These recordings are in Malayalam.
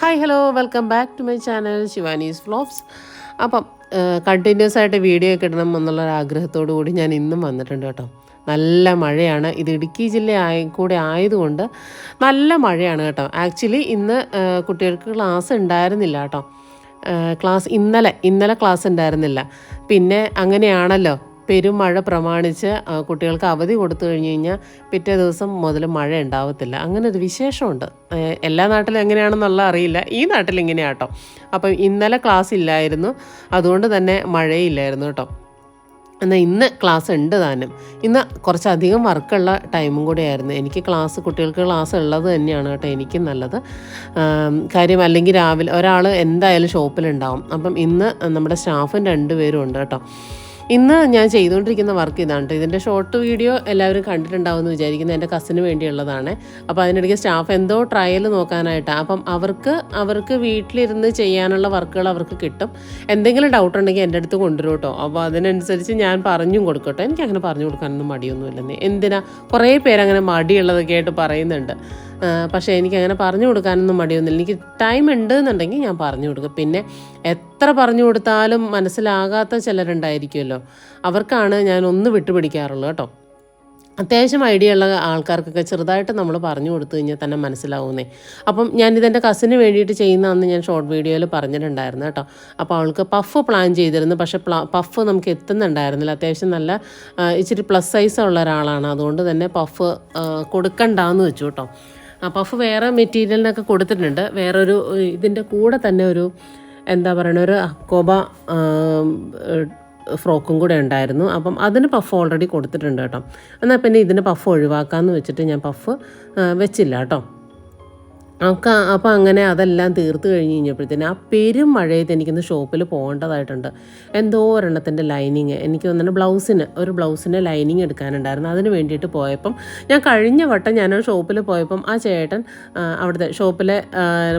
Hi hello welcome back to my channel Shivani's flops അപ്പം കണ്ടിന്യൂസ് ആയിട്ട് വീഡിയോ ഒക്കെ ഇടണം എന്നുള്ള ആഗ്രഹത്തോടു കൂടി ഞാൻ ഇന്നും വന്നിട്ടുണ്ട് കേട്ടോ. നല്ല മഴയാണ്. ഇത് ഇടുക്കി ജില്ല ആയി കൂടെ ആയതുകൊണ്ട് നല്ല മഴയാണ് കേട്ടോ. ആക്ച്വലി ഇന്ന് കുട്ടികൾക്ക് ക്ലാസ് ഉണ്ടായിരുന്നില്ല കേട്ടോ. ക്ലാസ് ഇന്നലെ ഇന്നലെ ക്ലാസ് ഉണ്ടായിരുന്നില്ല. പിന്നെ അങ്ങനെയാണല്ലോ. പെരുമഴ പ്രമാണിച്ച് കുട്ടികൾക്ക് അവധി കൊടുത്തു കഴിഞ്ഞ് കഴിഞ്ഞാൽ പിറ്റേ ദിവസം മുതൽ മഴ ഉണ്ടാവത്തില്ല. അങ്ങനെ ഒരു വിശേഷമുണ്ട്. എല്ലാ നാട്ടിലും എങ്ങനെയാണെന്നുള്ള അറിയില്ല. ഈ നാട്ടിൽ ഇങ്ങനെയാട്ടോ. അപ്പം ഇന്നലെ ക്ലാസ് ഇല്ലായിരുന്നു. അതുകൊണ്ട് തന്നെ മഴയില്ലായിരുന്നു കേട്ടോ. എന്നാൽ ഇന്ന് ക്ലാസ് ഉണ്ട് താനും. ഇന്ന് കുറച്ചധികം വർക്കുള്ള ടൈമും കൂടെ ആയിരുന്നു. എനിക്ക് ക്ലാസ് കുട്ടികൾക്ക് ക്ലാസ് ഉള്ളത് തന്നെയാണ് കേട്ടോ എനിക്കും നല്ലത്. കാര്യം അല്ലെങ്കിൽ രാവിലെ ഒരാൾ എന്തായാലും ഷോപ്പിലുണ്ടാവും. അപ്പം ഇന്ന് നമ്മുടെ സ്റ്റാഫും രണ്ടുപേരും ഉണ്ട് കേട്ടോ. ഇന്ന് ഞാൻ ചെയ്തുകൊണ്ടിരിക്കുന്ന വർക്ക് ഇതാണ് കേട്ടോ ഇതിന്റെ ഷോർട്ട് വീഡിയോ എല്ലാവരും കണ്ടിട്ടുണ്ടാവുമെന്ന് വിചാരിക്കുന്നു. എന്റെ കസിന് വേണ്ടിയുള്ളതാണ്. അപ്പോൾ അതിനിടയ്ക്ക് സ്റ്റാഫ് എന്തോ ട്രയൽ നോക്കാനായിട്ടാണ് അപ്പം അവർക്ക് അവർക്ക് വീട്ടിലിരുന്ന് ചെയ്യാനുള്ള വർക്കുകൾ അവർക്ക് കിട്ടും. എന്തെങ്കിലും ഡൗട്ട് ഉണ്ടെങ്കിൽ എന്റെ അടുത്ത് കൊണ്ടുവരും കേട്ടോ അപ്പോൾ അതിനനുസരിച്ച് ഞാൻ പറഞ്ഞും കൊടുക്കട്ടോ. എനിക്ക് അങ്ങനെ പറഞ്ഞു കൊടുക്കാനൊന്നും മടിയൊന്നുമില്ലെന്നേ. എന്തിനാ? കുറേ പേരങ്ങനെ മടിയുള്ളതൊക്കെ ആയിട്ട് പറയുന്നുണ്ട്. പക്ഷേ എനിക്ക് അങ്ങനെ പറഞ്ഞു കൊടുക്കാനൊന്നും മടിയൊന്നുമില്ല. എനിക്ക് ടൈം ഉണ്ട് എന്നുണ്ടെങ്കിൽ ഞാൻ പറഞ്ഞു കൊടുക്കും. പിന്നെ എത്ര പറഞ്ഞു കൊടുത്താലും മനസ്സിലാകാത്ത ചിലരുണ്ടായിരിക്കുമല്ലോ. അവർക്കാണ് ഞാൻ ഒന്ന് വിട്ടുപിടിക്കാറുള്ളത് കേട്ടോ. അത്യാവശ്യം ഐഡിയ ഉള്ള ആൾക്കാർക്കൊക്കെ ചെറുതായിട്ട് നമ്മൾ പറഞ്ഞു കൊടുത്തു കഴിഞ്ഞാൽ തന്നെ മനസ്സിലാവുന്നേ. അപ്പം ഞാനിതെന്റെ കസിന് വേണ്ടിയിട്ട് ചെയ്യുന്നതെന്ന് ഞാൻ ഷോർട്ട് വീഡിയോയിൽ പറഞ്ഞിട്ടുണ്ടായിരുന്നു കേട്ടോ. അപ്പോൾ അവൾക്ക് പഫ് പ്ലാൻ ചെയ്തിരുന്നു. പക്ഷേ പഫ് നമുക്ക് എത്തുന്നുണ്ടായിരുന്നില്ല. അത്യാവശ്യം നല്ല ഇച്ചിരി പ്ലസ് സൈസ് ഉള്ള ഒരാളാണ്. അതുകൊണ്ട് തന്നെ പഫ് കൊടുക്കണ്ടെന്ന് വെച്ചു കേട്ടോ. പഫ് വേറെ മെറ്റീരിയലിനൊക്കെ കൊടുത്തിട്ടുണ്ട്. വേറൊരു ഇതിന്റെ കൂടെ തന്നെ ഒരു എന്താ പറയണ ഒരു അക്കോബ ഫ്രോക്കും കൂടെ ഉണ്ടായിരുന്നു. അപ്പം അതിന് പഫ് ഓൾറെഡി കൊടുത്തിട്ടുണ്ട് കേട്ടോ. എന്നാൽ പിന്നെ ഇതിന് പഫ് ഒഴിവാക്കാമെന്ന് വെച്ചിട്ട് ഞാൻ പഫ് വെച്ചില്ല കേട്ടോ. ഒക്കെ അപ്പോൾ അങ്ങനെ അതെല്ലാം തീർത്ത് കഴിഞ്ഞ് കഴിഞ്ഞപ്പോഴത്തേന് ആ പെരും മഴയത്ത് എനിക്കൊന്ന് ഷോപ്പിൽ പോകേണ്ടതായിട്ടുണ്ട്. എന്തോ ഒരെണ്ണത്തിന്റെ ലൈനിങ് എനിക്ക് തോന്നുന്നു ബ്ലൗസിന് ഒരു ബ്ലൗസിന് ലൈനിങ് എടുക്കാനുണ്ടായിരുന്നു. അതിന് വേണ്ടിയിട്ട് പോയപ്പം ഞാൻ കഴിഞ്ഞ വട്ടം ഞാൻ ഷോപ്പിൽ പോയപ്പം ആ ചേട്ടൻ അവിടുത്തെ ഷോപ്പിലെ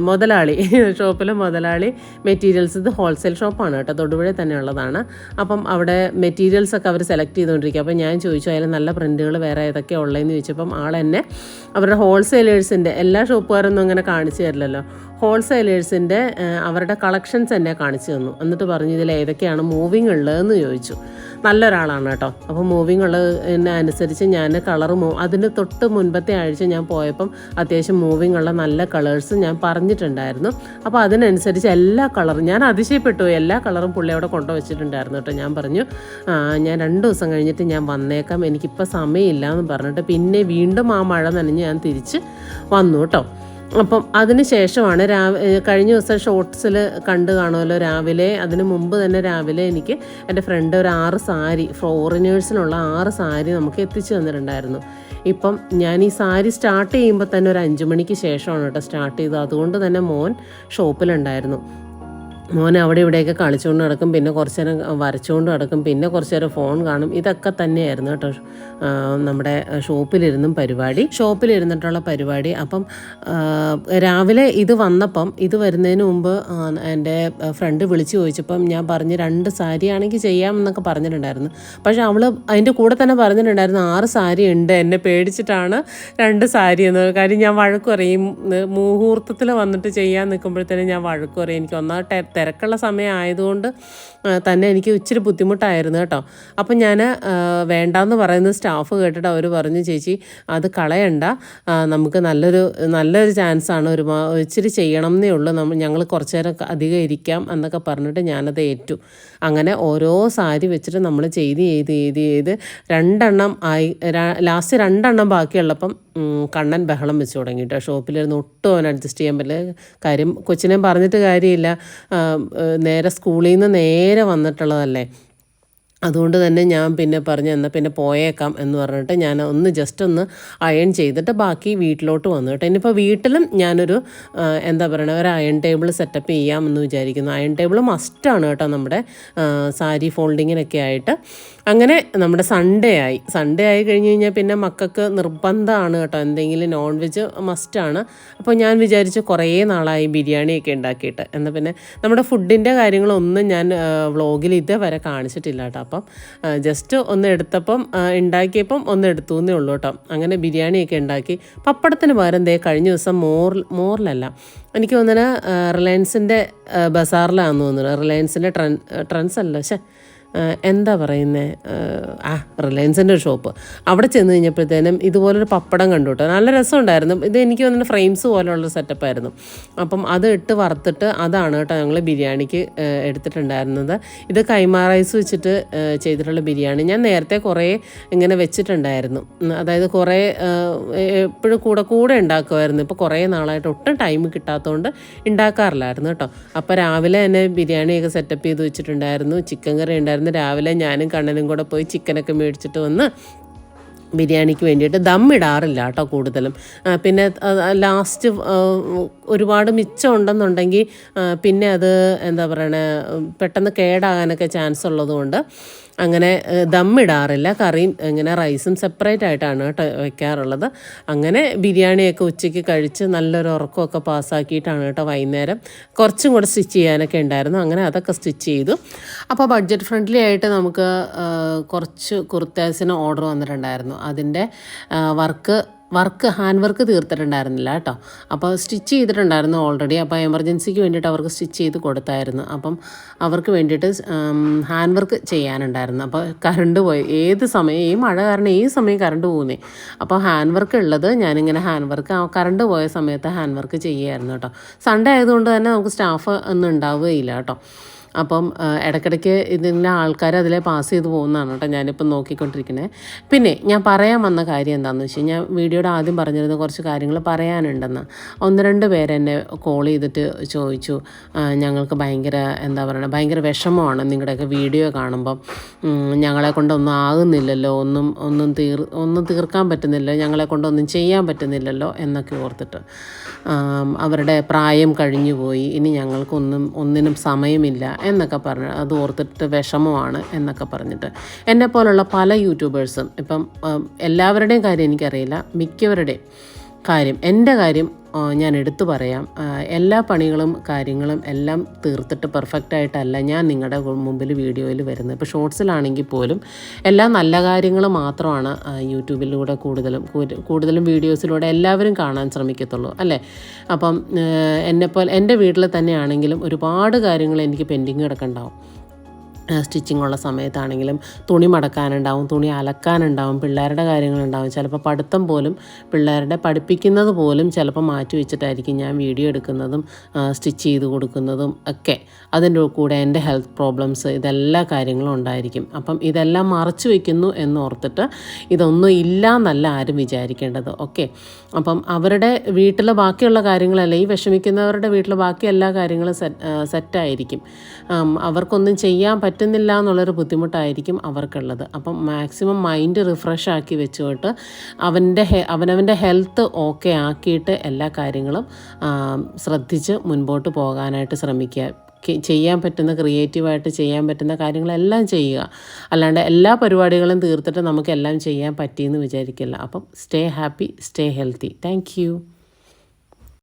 മുതലാളി ഷോപ്പിലെ മുതലാളി മെറ്റീരിയൽസ് ഇത് ഹോൾസെയിൽ ഷോപ്പാണ് കേട്ടോ. തൊടുപുഴ തന്നെ ഉള്ളതാണ്. അപ്പം അവിടെ മെറ്റീരിയൽസ് ഒക്കെ അവർ സെലക്ട് ചെയ്തുകൊണ്ടിരിക്കുക അപ്പോൾ ഞാൻ ചോദിച്ചു അതിൽ നല്ല പ്രിന്റുകൾ വേറെ ഏതൊക്കെയാണ് ഉള്ളതെന്ന്? ചോദിച്ചപ്പം ആളെന്നെ അവരുടെ ഹോൾസെയിലേഴ്സിന്റെ എല്ലാ ഷോപ്പുകാരൊന്നും അങ്ങനെ കാണിച്ചു തരില്ലല്ലോ. ഹോൾസെയിലേഴ്സിന്റെ അവരുടെ കളക്ഷൻസ് എന്നെ കാണിച്ചു തന്നു. എന്നിട്ട് പറഞ്ഞു ഇതിൽ ഏതൊക്കെയാണ് മൂവിങ് ഉള്ളതെന്ന് ചോദിച്ചു. നല്ലൊരാളാണ് കേട്ടോ. അപ്പോൾ മൂവിങ് ഉള്ളതിനെ അനുസരിച്ച് ഞാൻ കളർ മൂ അതിന് തൊട്ട് മുൻപത്തെ ആഴ്ച ഞാൻ പോയപ്പം അത്യാവശ്യം മൂവിങ് ഉള്ള നല്ല കളേഴ്സ് ഞാൻ പറഞ്ഞിട്ടുണ്ടായിരുന്നു. അപ്പോൾ അതിനനുസരിച്ച് എല്ലാ കളറും ഞാൻ അതിശയപ്പെട്ടു എല്ലാ കളറും പുള്ളി അവിടെ കൊണ്ടുവച്ചിട്ടുണ്ടായിരുന്നു കേട്ടോ. ഞാൻ പറഞ്ഞു ഞാൻ രണ്ട് ദിവസം കഴിഞ്ഞിട്ട് ഞാൻ വന്നേക്കാം. എനിക്കിപ്പോൾ സമയമില്ല എന്ന് പറഞ്ഞിട്ട് പിന്നെ വീണ്ടും ആ മഴ നനഞ്ഞ് ഞാൻ തിരിച്ച് വന്നു കേട്ടോ. അപ്പം അതിന് ശേഷമാണ് രാവിലെ കഴിഞ്ഞ ദിവസം ഷോർട്സിൽ കണ്ടു കാണുമല്ലോ രാവിലെ. അതിന് മുമ്പ് തന്നെ രാവിലെ എനിക്ക് എന്റെ ഫ്രണ്ട് ഒരു ആറ് സാരി ഫോറിനേഴ്സിനുള്ള ആറ് സാരി നമുക്ക് എത്തിച്ചു തന്നിട്ടുണ്ടായിരുന്നു. ഇപ്പം ഞാൻ ഈ സാരി സ്റ്റാർട്ട് ചെയ്യുമ്പോൾ തന്നെ ഒരു അഞ്ച് മണിക്ക് ശേഷമാണ് കേട്ടോ സ്റ്റാർട്ട് ചെയ്തത്. അതുകൊണ്ട് തന്നെ മോൻ ഷോപ്പിലുണ്ടായിരുന്നു മോൻ അവിടെ ഇവിടെയൊക്കെ കളിച്ചുകൊണ്ട് നടക്കും പിന്നെ കുറച്ച് നേരം വരച്ചുകൊണ്ട് നടക്കും പിന്നെ കുറച്ച് നേരം ഫോൺ കാണും. ഇതൊക്കെ തന്നെയായിരുന്നു കേട്ടോ നമ്മുടെ ഷോപ്പിലിരുന്നും പരിപാടി. ഷോപ്പിലിരുന്നിട്ടുള്ള പരിപാടി. അപ്പം രാവിലെ ഇത് വന്നപ്പം ഇത് വരുന്നതിന് മുമ്പ് എന്റെ ഫ്രണ്ട് വിളിച്ച് ചോദിച്ചപ്പം ഞാൻ പറഞ്ഞ് രണ്ട് സാരി ആണെങ്കിൽ ചെയ്യാമെന്നൊക്കെ പറഞ്ഞിട്ടുണ്ടായിരുന്നു. പക്ഷേ അവൾ അതിന്റെ കൂടെ തന്നെ പറഞ്ഞിട്ടുണ്ടായിരുന്നു ആറ് സാരി ഉണ്ട് എന്നെ പേടിച്ചിട്ടാണ് രണ്ട് സാരി എന്ന്. കാര്യം ഞാൻ വഴക്കുറയും മുഹൂർത്തത്തിൽ വന്നിട്ട് ചെയ്യാൻ നിൽക്കുമ്പോഴത്തേനും ഞാൻ വഴക്കുറയും എനിക്ക് ഒന്നാ ടെ- തിരക്കുള്ള സമയമായതുകൊണ്ട് തന്നെ എനിക്ക് ഇച്ചിരി ബുദ്ധിമുട്ടായിരുന്നു കേട്ടോ. അപ്പം ഞാൻ വേണ്ടാന്ന് പറയുന്ന സ്റ്റാഫ് കേട്ടിട്ട് അവർ പറഞ്ഞു ചേച്ചി അത് കളയണ്ട. നമുക്ക് നല്ലൊരു നല്ലൊരു ചാൻസാണ് ഒരു ഇച്ചിരി ചെയ്യണം എന്നേ ഉള്ളൂ. നമ്മൾ ഞങ്ങൾ കുറച്ച് നേരം അധികം ഇരിക്കാം എന്നൊക്കെ പറഞ്ഞിട്ട് ഞാനത് ഏറ്റു. അങ്ങനെ ഓരോ സാരി വെച്ചിട്ട് നമ്മൾ ചെയ്ത് ചെയ്ത് ചെയ്ത് ചെയ്ത് രണ്ടെണ്ണം ആയി ലാസ്റ്റ് രണ്ടെണ്ണം ബാക്കിയുള്ളപ്പം കണ്ണൻ ബഹളം വെച്ച് തുടങ്ങി ഷോപ്പിലിരുന്ന് ഒട്ടും അവൻ അഡ്ജസ്റ്റ് ചെയ്യാൻ പറ്റില്ല. കാര്യം കൊച്ചിനെ പറഞ്ഞിട്ട് കാര്യമില്ല. നേരെ സ്കൂളിൽ നിന്ന് നേരെ വന്നിട്ടുള്ളതല്ലേ? അതുകൊണ്ട് തന്നെ ഞാൻ പിന്നെ പറഞ്ഞു എന്നാൽ പിന്നെ പോയേക്കാം എന്ന് പറഞ്ഞിട്ട് ഞാൻ ഒന്ന് ജസ്റ്റ് ഒന്ന് അയൺ ചെയ്തിട്ട് ബാക്കി വീട്ടിലോട്ട് വന്നു കേട്ടോ. ഇനിയിപ്പോൾ വീട്ടിലും ഞാനൊരു എന്താ പറയുക ഒരു അയൺ ടേബിൾ സെറ്റപ്പ് ചെയ്യാമെന്ന് വിചാരിക്കുന്നു. അയൺ ടേബിൾ മസ്റ്റാണ് കേട്ടോ നമ്മുടെ സാരി ഫോൾഡിങ്ങിനൊക്കെ ആയിട്ട്. അങ്ങനെ നമ്മുടെ സൺഡേ ആയി. സൺഡേ ആയി കഴിഞ്ഞ് കഴിഞ്ഞാൽ പിന്നെ മക്കൾക്ക് നിർബന്ധമാണ് കേട്ടോ. എന്തെങ്കിലും നോൺ വെജ് മസ്റ്റാണ് അപ്പോൾ ഞാൻ വിചാരിച്ചു കുറേ നാളായി ബിരിയാണിയൊക്കെ ഉണ്ടാക്കിയിട്ട്. എന്നാൽ പിന്നെ നമ്മുടെ ഫുഡിന്റെ കാര്യങ്ങളൊന്നും ഞാൻ വ്ളോഗിൽ ഇതുവരെ കാണിച്ചിട്ടില്ല കേട്ടോ. അപ്പം ജസ്റ്റ് ഒന്ന് എടുത്തപ്പം ഉണ്ടാക്കിയപ്പം ഒന്ന് എടുത്തു എന്നേ ഉള്ളൂ കേട്ടോ. അങ്ങനെ ബിരിയാണിയൊക്കെ ഉണ്ടാക്കി. പപ്പടത്തിന് പകരം ദേ കഴിഞ്ഞ ദിവസം മോർ മോറിലല്ല. എനിക്ക് തോന്നുന്നത് റിലയൻസിന്റെ ബസാറിലാണെന്ന് തോന്നുന്നു. റിലയൻസിന്റെ ട്രൻ ട്രെൻസ് അല്ല പക്ഷേ എന്താ പറയുന്നത് ആ റിലയൻസിന്റെ ഒരു ഷോപ്പ്. അവിടെ ചെന്ന് കഴിഞ്ഞപ്പോഴത്തേനും ഇതുപോലൊരു പപ്പടം കണ്ടു കേട്ടോ. നല്ല രസമുണ്ടായിരുന്നു. ഇത് എനിക്ക് വന്നിട്ട് ഫ്രെയിംസ് പോലുള്ളൊരു സെറ്റപ്പായിരുന്നു അപ്പം അത് ഇട്ട് വറുത്തിട്ട് അതാണ് കേട്ടോ ഞങ്ങൾ ബിരിയാണിക്ക് എടുത്തിട്ടുണ്ടായിരുന്നത്. ഇത് കൈമാ റൈസ് വെച്ചിട്ട് ചെയ്തിട്ടുള്ള ബിരിയാണി. ഞാൻ നേരത്തെ കുറേ ഇങ്ങനെ വെച്ചിട്ടുണ്ടായിരുന്നു. അതായത് കുറേ എപ്പോഴും കൂടെ കൂടെ ഉണ്ടാക്കുമായിരുന്നു. ഇപ്പോൾ കുറേ നാളായിട്ട് ഒട്ടും ടൈം കിട്ടാത്തതുകൊണ്ട് ഉണ്ടാക്കാറില്ലായിരുന്നു കേട്ടോ. അപ്പോൾ രാവിലെ തന്നെ ബിരിയാണിയൊക്കെ സെറ്റപ്പ് ചെയ്ത് വെച്ചിട്ടുണ്ടായിരുന്നു. ചിക്കൻ കറി ഉണ്ടായിരുന്നു. രാവിലെ ഞാനും കണ്ണനും കൂടെ പോയി ചിക്കനൊക്കെ മേടിച്ചിട്ട് വന്ന് ബിരിയാണിക്ക് വേണ്ടിയിട്ട് ദം ഇടാറില്ല കേട്ടോ കൂടുതലും. പിന്നെ ലാസ്റ്റ് ഒരുപാട് മിച്ചം ഉണ്ടെന്നുണ്ടെങ്കിൽ പിന്നെ അത് എന്താ പറയണേ പെട്ടെന്ന് കേടാകാനൊക്കെ ചാൻസ് ഉള്ളതുകൊണ്ട് അങ്ങനെ ദമ്മിടാറില്ല. കറിയും ഇങ്ങനെ റൈസും സെപ്പറേറ്റ് ആയിട്ടാണ് കേട്ടോ വെക്കാറുള്ളത്. അങ്ങനെ ബിരിയാണിയൊക്കെ ഉച്ചയ്ക്ക് കഴിച്ച് നല്ലൊരു ഉറക്കമൊക്കെ പാസ്സാക്കിയിട്ടാണ് കേട്ടോ വൈകുന്നേരം കുറച്ചും കൂടെ സ്റ്റിച്ച് ചെയ്യാനൊക്കെ ഉണ്ടായിരുന്നു. അങ്ങനെ അതൊക്കെ സ്റ്റിച്ച് ചെയ്തു. അപ്പോൾ ബഡ്ജറ്റ് ഫ്രണ്ട്ലി ആയിട്ട് നമുക്ക് കുറച്ച് കുർത്താസിന് ഓർഡർ വന്നിട്ടുണ്ടായിരുന്നു. അതിന്റെ വർക്ക് വർക്ക് ഹാൻഡ് വർക്ക് തീർത്തിട്ടുണ്ടായിരുന്നില്ല കേട്ടോ. അപ്പോൾ സ്റ്റിച്ച് ചെയ്തിട്ടുണ്ടായിരുന്നു ഓൾറെഡി അപ്പോൾ എമർജൻസിക്ക് വേണ്ടിയിട്ട് അവർക്ക് സ്റ്റിച്ച് ചെയ്ത് കൊടുത്തായിരുന്നു. അപ്പം അവർക്ക് വേണ്ടിയിട്ട് ഹാൻഡ് വർക്ക് ചെയ്യാനുണ്ടായിരുന്നു. അപ്പോൾ കറണ്ട് പോയി. ഏത് സമയം ഈ മഴ കാരണം ഈ സമയം കറണ്ട് പോകുന്നേ. അപ്പോൾ ഹാൻഡ് വർക്ക് ഉള്ളത് ഞാനിങ്ങനെ ഹാൻഡ് വർക്ക് കറണ്ട് പോയ സമയത്ത് ഹാൻഡ് വർക്ക് ചെയ്യുമായിരുന്നു കേട്ടോ. സൺഡേ ആയതുകൊണ്ട് തന്നെ നമുക്ക് സ്റ്റാഫ് ഒന്നും ഉണ്ടാവുകയില്ല കേട്ടോ. അപ്പം ഇടയ്ക്കിടയ്ക്ക് ഇതിന്റെ ആൾക്കാർ അതിലെ പാസ് ചെയ്ത് പോകുന്നതാണ് കേട്ടോ ഞാനിപ്പം നോക്കിക്കൊണ്ടിരിക്കുന്നത് പിന്നെ ഞാൻ പറയാൻ വന്ന കാര്യം എന്താണെന്ന് വെച്ച് കഴിഞ്ഞാൽ വീഡിയോയുടെ ആദ്യം പറഞ്ഞിരുന്ന കുറച്ച് കാര്യങ്ങൾ പറയാനുണ്ടെന്ന്. ഒന്ന് രണ്ട് പേരെന്നെ കോൾ ചെയ്തിട്ട് ചോദിച്ചു ഞങ്ങൾക്ക് ഭയങ്കര എന്താ പറയുക ഭയങ്കര വിഷമമാണ് നിങ്ങളുടെയൊക്കെ വീഡിയോ കാണുമ്പം. ഞങ്ങളെ കൊണ്ടൊന്നും ആകുന്നില്ലല്ലോ ഒന്നും ഒന്നും തീർ ഒന്നും തീർക്കാൻ പറ്റുന്നില്ല ഞങ്ങളെ കൊണ്ടൊന്നും ചെയ്യാൻ പറ്റുന്നില്ലല്ലോ എന്നൊക്കെ ഓർത്തിട്ട്. അവരുടെ പ്രായം കഴിഞ്ഞു പോയി ഇനി ഞങ്ങൾക്കൊന്നും ഒന്നിനും സമയമില്ല എന്നൊക്കെ പറഞ്ഞ് അത് ഓർത്തിട്ട് വിഷമമാണ് എന്നൊക്കെ പറഞ്ഞിട്ട്. എന്നെ പോലുള്ള പല യൂട്യൂബേഴ്സും ഇപ്പം എല്ലാവരുടെയും കാര്യം എനിക്കറിയില്ല. മിക്കവരുടെയും. കാര്യം എന്റെ കാര്യം ഞാൻ എടുത്തു പറയാം. എല്ലാ പണികളും കാര്യങ്ങളും എല്ലാം തീർത്തിട്ട് പെർഫെക്റ്റ് ആയിട്ടല്ല ഞാൻ നിങ്ങളുടെ മുമ്പിൽ വീഡിയോയിൽ വരുന്നത്. ഇപ്പോൾ ഷോർട്സിലാണെങ്കിൽ പോലും എല്ലാ നല്ല കാര്യങ്ങൾ മാത്രമാണ് യൂട്യൂബിലൂടെ കൂടുതലും കൂടുതലും വീഡിയോസിലൂടെ എല്ലാവരും കാണാൻ ശ്രമിക്കത്തുള്ളൂ അല്ലേ? അപ്പം എന്നെപ്പോലെ എന്റെ വീട്ടിൽ തന്നെയാണെങ്കിലും ഒരുപാട് കാര്യങ്ങൾ എനിക്ക് പെൻഡിങ് കിടക്കുന്നുണ്ടാവും സ്റ്റിച്ചിങ് ഉള്ള സമയത്താണെങ്കിലും തുണി മടക്കാനുണ്ടാവും തുണി അലക്കാനുണ്ടാവും പിള്ളേരുടെ കാര്യങ്ങളുണ്ടാവും. ചിലപ്പോൾ പഠിത്തം പോലും പിള്ളേരുടെ പഠിപ്പിക്കുന്നത് പോലും ചിലപ്പോൾ മാറ്റി വെച്ചിട്ടായിരിക്കും ഞാൻ വീഡിയോ എടുക്കുന്നതും സ്റ്റിച്ച് ചെയ്ത് കൊടുക്കുന്നതും ഒക്കെ. അതിന്റെ കൂടെ എന്റെ ഹെൽത്ത് പ്രോബ്ലംസ് ഇതെല്ലാ കാര്യങ്ങളും ഉണ്ടായിരിക്കും. അപ്പം ഇതെല്ലാം മറച്ചു വയ്ക്കുന്നു എന്ന് ഓർത്തിട്ട് ഇതൊന്നും ഇല്ല എന്നല്ല ആരും വിചാരിക്കേണ്ടത്. ഓക്കെ. അപ്പം അവരുടെ വീട്ടിലെ ബാക്കിയുള്ള കാര്യങ്ങളല്ല ഈ വിഷമിക്കുന്നവരുടെ വീട്ടിലെ ബാക്കി എല്ലാ കാര്യങ്ങളും സെറ്റ് സെറ്റായിരിക്കും. അവർക്കൊന്നും ചെയ്യാൻ പറ്റുന്നില്ല എന്നുള്ളൊരു ബുദ്ധിമുട്ടായിരിക്കും അവർക്കുള്ളത്. അപ്പം മാക്സിമം മൈൻഡ് റിഫ്രഷ് ആക്കി വെച്ചുകൊണ്ട് അവന്റെ അവനവന്റെ ഹെൽത്ത് ഓക്കെ ആക്കിയിട്ട് എല്ലാ കാര്യങ്ങളും ശ്രദ്ധിച്ച് മുൻപോട്ട് പോകാനായിട്ട് ശ്രമിക്കുക. ചെയ്യാൻ പറ്റുന്ന ക്രിയേറ്റീവായിട്ട് ചെയ്യാൻ പറ്റുന്ന കാര്യങ്ങളെല്ലാം ചെയ്യുക. അല്ലാണ്ട് എല്ലാ പരിപാടികളും തീർത്തിട്ട് നമുക്കെല്ലാം ചെയ്യാൻ പറ്റിയെന്ന് വിചാരിക്കില്ല. അപ്പം stay happy stay healthy. Thank